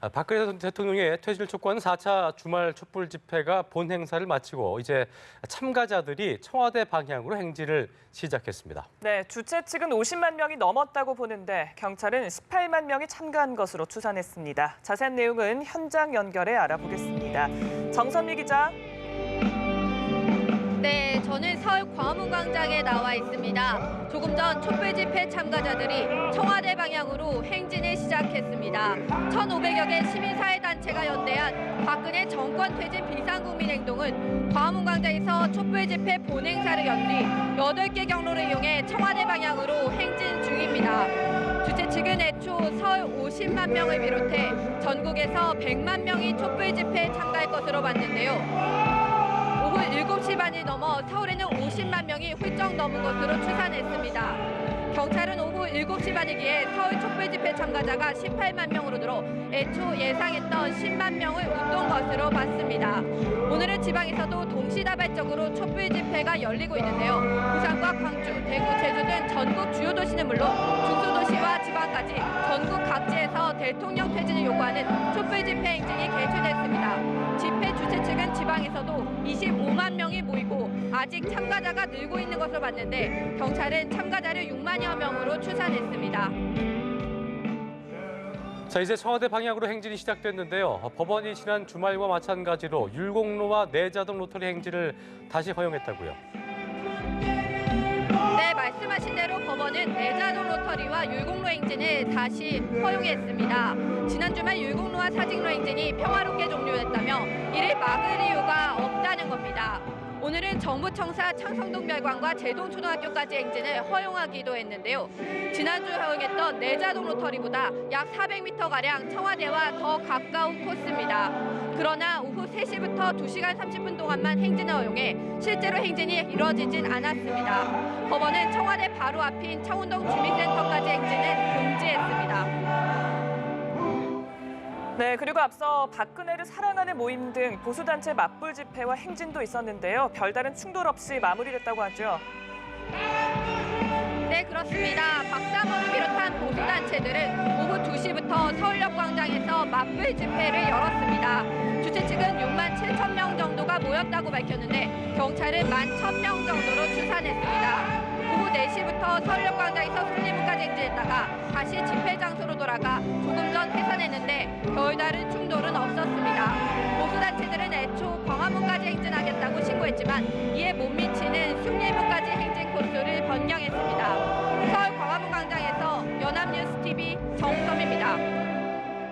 아, 박근혜 대통령의 퇴실 촉구하는 4차 주말 촛불 집회가 본 행사를 마치고 이제 참가자들이 청와대 방향으로 행진을 시작했습니다. 네, 주최 측은 50만 명이 넘었다고 보는데 경찰은 18만 명이 참가한 것으로 추산했습니다. 자세한 내용은 현장 연결해 알아보겠습니다. 정선미 기자. 네, 저는 서울 광화문 광장에 나와 있습니다. 조금 전 촛불 집회 참가자들이 청와대 방향으로 행진을 시작했습니다. 1,500여 개 시민사회단체가 연대한 박근혜 정권 퇴진 비상국민행동은 광화문 광장에서 촛불 집회 본행사를 연 뒤 8개 경로를 이용해 청와대 방향으로 행진 중입니다. 주최 측은 애초 서울 50만 명을 비롯해 전국에서 100만 명이 촛불 집회에 참가할 것으로 봤는데요. 오후 7시 반이 넘어 서울에는 50만 명이 훌쩍 넘은 것으로 추산했습니다. 경찰은 오후 7시 반이기에 서울 촛불 집회 참가자가 18만 명으로 늘어 애초 예상했던 10만 명을 웃돈 것으로 봤습니다. 오늘은 지방에서도 동시다발적으로 촛불 집회가 열리고 있는데요. 부산과 광주, 대구, 제주 등 전국 주요 도시는 물론 중소도시와 지방까지 전국 각지에서 대통령 퇴진을 요구하는 촛불 집회 행진이 개최됐습니다. 집회 주최 측은 지방에서도 25만 명이 모이고 아직 참가자가 늘고 있는 것으로 봤는데 경찰은 참가자를 6만여 명으로 추산했습니다. 자 이제 청와대 방향으로 행진이 시작됐는데요. 어, 법원이 지난 주말과 마찬가지로 율곡로와 내자동 로터리 행진을 다시 허용했다고요. 법원은 내자동 로터리와 율곡로 행진을 다시 허용했습니다. 지난 주말 율곡로와 사직로 행진이 평화롭게 종료됐다며 이를 막을 오늘은 정부청사 창성동별관과 제동초등학교까지 행진을 허용하기도 했는데요. 지난주 허용했던 내자동 로터리보다 약 400m가량 청와대와 더 가까운 코스입니다. 그러나 오후 3시부터 2시간 30분 동안만 행진을 허용해 실제로 행진이 이뤄지진 않았습니다. 법원은 청와대 바로 앞인 창운동 주민센터까지 행진을 금지했습니다. 네, 그리고 앞서 박근혜를 사랑하는 모임 등 보수단체 맞불 집회와 행진도 있었는데요. 별다른 충돌 없이 마무리됐다고 하죠. 네, 그렇습니다. 박사모를 비롯한 보수단체들은 오후 2시부터 서울역 광장에서 맞불 집회를 열었습니다. 주최 측은 6만 7천 명 정도가 모였다고 밝혔는데 경찰은 1만 1천 명 정도로 추산했습니다. 오후 4시부터 서울역 광장에서 승리문까지 행진했다가 다시 집회 장소로 돌아가 별다른 충돌은 없었습니다. 보수단체들은 애초 광화문까지 행진하겠다고 신고했지만 이에 못 미치는